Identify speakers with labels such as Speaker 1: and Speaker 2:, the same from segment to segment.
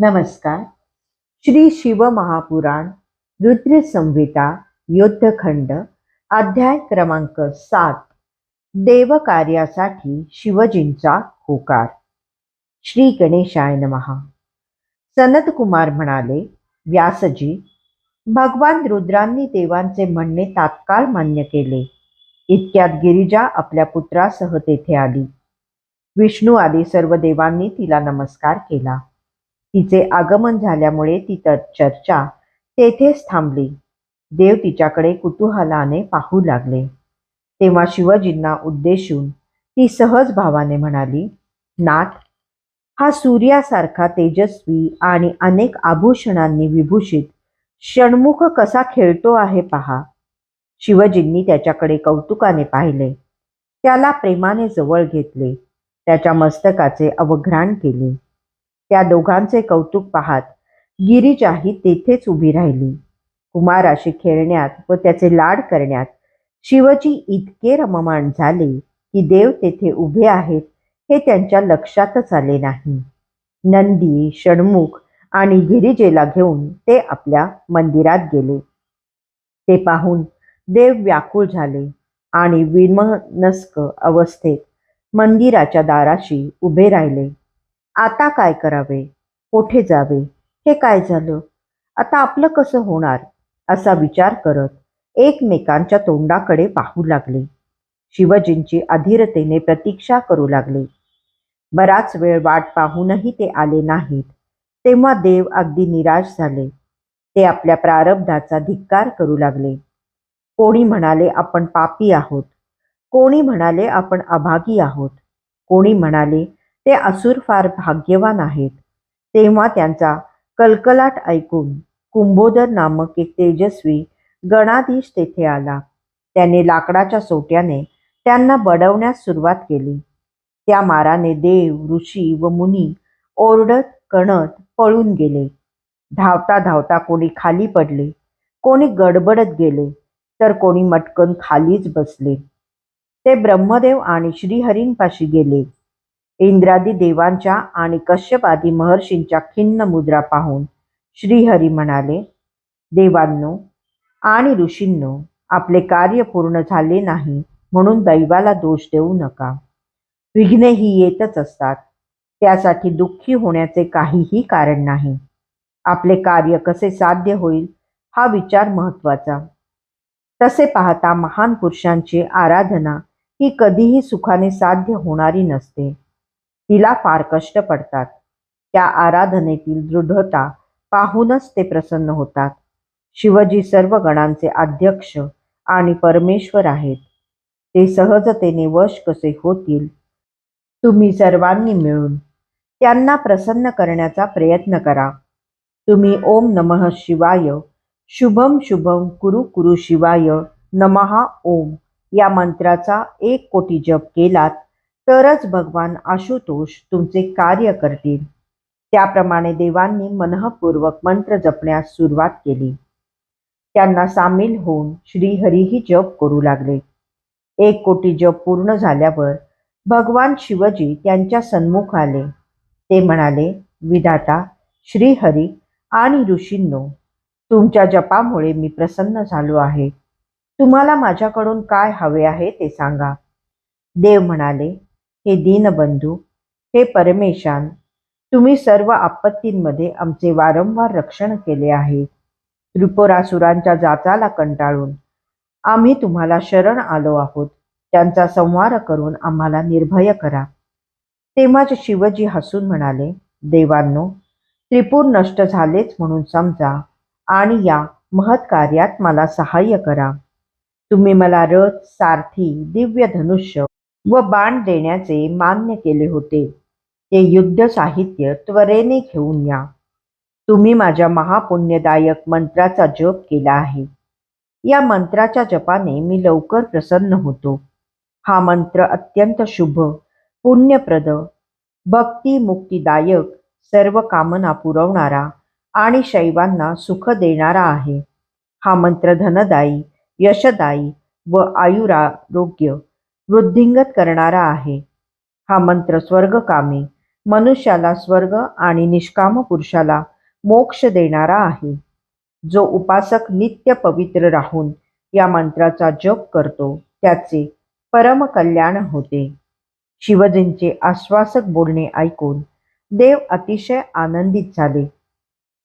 Speaker 1: नमस्कार. श्री शिव महापुराण रुद्रसंहिता युद्धखंड अध्याय क्रमांक सात देवकार्यासाठी शिवजींचा होकार. श्री गणेशाय नमहा सनत कुमार म्हणाले व्यासजी भगवान रुद्रांनी देवांचे म्हणणे तात्काळ मान्य केले. इतक्यात गिरिजा आपल्या पुत्रासह तेथे आली. विष्णू आदी सर्व देवांनी तिला नमस्कार केला. तिचे आगमन झाल्यामुळे ती तर चर्चा तेथेच थांबली. देव तिच्याकडे कुतूहलाने पाहू लागले. तेव्हा शिवजींना उद्देशून ती सहज भावाने म्हणाली नाथ हा सूर्यासारखा तेजस्वी आणि अनेक आभूषणांनी विभूषित षण्मुख कसा खेळतो आहे पहा. शिवजींनी त्याच्याकडे कौतुकाने पाहिले. त्याला प्रेमाने जवळ घेतले. त्याच्या मस्तकाचे अवघ्राण केले. त्या दोघांचे कौतुक पाहत गिरीजाही तेथेच उभी राहिली. कुमाराशी खेळण्यात व त्याचे लाड करण्यात शिवजी इतके रममाण झाले की देव तेथे उभे आहेत हे त्यांच्या लक्षातच आले नाही. नंदी षण्मुख आणि गिरिजेला घेऊन ते आपल्या मंदिरात गेले. ते पाहून देव व्याकुळ झाले आणि विमनस्क अवस्थेत मंदिराच्या दाराशी उभे राहिले. आता काय करावे? कोठे जावे? हे काय झालं? आता आपलं कसं होणार? असा विचार करत एकमेकांच्या तोंडाकडे पाहू लागले. शिवजींची अधीरतेने प्रतीक्षा करू लागले. बराच वेळ वाट पाहूनही ते आले नाहीत. तेव्हा देव अगदी निराश झाले. ते आपल्या प्रारब्धाचा धिक्कार करू लागले. कोणी म्हणाले आपण पापी आहोत? कोणी म्हणाले आपण अभागी आहोत? कोणी म्हणाले ते असुर फार भाग्यवान आहेत. तेव्हा त्यांचा कलकलाट ऐकून कुंभोदर नामक एक तेजस्वी गणाधीश तेथे आला. त्याने लाकडाच्या सोट्याने त्यांना बडवण्यास सुरुवात केली. त्या माराने देव ऋषी व मुनी ओरडत कणत पळून गेले. धावता धावता कोणी खाली पडले. कोणी गडबडत गेले. तर कोणी मटकन खालीच बसले. ते ब्रह्मदेव आणि श्रीहरींपाशी गेले. इंद्रादी देवांच्या आणि कश्यपादी महर्षींच्या खिन्न मुद्रा पाहून श्रीहरी म्हणाले देवांनो आणि ऋषींनो आपले कार्य पूर्ण झाले नाही म्हणून दैवाला दोष देऊ नका. विघ्ने ही येतच असतात. त्यासाठी दुःखी होण्याचे काहीही कारण नाही. आपले कार्य कसे साध्य होईल हा विचार महत्त्वाचा तसे पाहता महान पुरुषांची आराधना ही कधीही सुखाने साध्य होणारी नसते. तिला फार कष्ट पडतात. त्या आराधनेतील दृढता पाहूनच ते प्रसन्न होतात. शिवजी सर्व गणांचे अध्यक्ष आणि परमेश्वर आहेत. ते सहजतेने वश कसे होतील तुम्ही सर्वांनी मिळून त्यांना प्रसन्न करण्याचा प्रयत्न करा. तुम्ही ओम नमः शिवाय शुभम शुभम कुरु कुरु शिवाय नमहा ओम या मंत्राचा एक कोटी जप केलात तरच भगवान आशुतोष तुमचे कार्य करतील. त्याप्रमाणे देवांनी मनःपूर्वक मंत्र जपण्यास सुरुवात केली. त्यांना सामील होऊन श्रीहरीही जप करू लागले. एक कोटी जप पूर्ण झाल्यावर भगवान शिवजी त्यांच्या सन्मुख आले. ते म्हणाले विधाता श्रीहरी आणि ऋषींनो तुमच्या जपामुळे मी प्रसन्न झालो आहे. तुम्हाला माझ्याकडून काय हवे आहे ते सांगा. देव म्हणाले हे दीनबंधू हे परमेशान तुम्ही सर्व आपत्तींमध्ये आमचे वारंवार रक्षण केले आहे. त्रिपुरासुरांच्या जाचाला कंटाळून आम्ही तुम्हाला शरण आलो आहोत. त्यांचा संहार करून आम्हाला निर्भय करा. तेव्हाच शिवजी हसून म्हणाले देवांनो त्रिपूर नष्ट झालेच म्हणून समजा आणि या महत् कार्यात मला सहाय्य करा. तुम्ही मला रथ सारथी दिव्य धनुष्य व बाण देण्याचे मान्य केले होते. ते युद्ध साहित्य त्वरेने घेऊन या. तुम्ही माझ्या महापुण्यदायक मंत्राचा जप केला आहे. या मंत्राच्या जपाने मी लवकर प्रसन्न होतो. हा मंत्र अत्यंत शुभ पुण्यप्रद भक्ती मुक्तिदायक सर्व कामना पुरवणारा आणि शैवांना सुख देणारा आहे. हा मंत्र धनदायी यशदायी व आयुरारोग्य वृद्धिंगत करणारा आहे. हा मंत्र स्वर्गकामी मनुष्याला स्वर्ग आणि निष्काम पुरुषाला मोक्ष देणारा आहे. जो उपासक नित्य पवित्र राहून या मंत्राचा जप करतो त्याचे परमकल्याण होते. शिवजींचे आश्वासक बोलणे ऐकून देव अतिशय आनंदित झाले.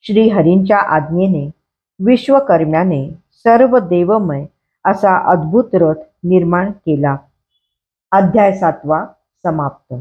Speaker 1: श्रीहरींच्या आज्ञेने विश्वकर्म्याने सर्व देवमय असा अद्भुत रथ निर्माण केला. अध्याय सातवा समाप्त.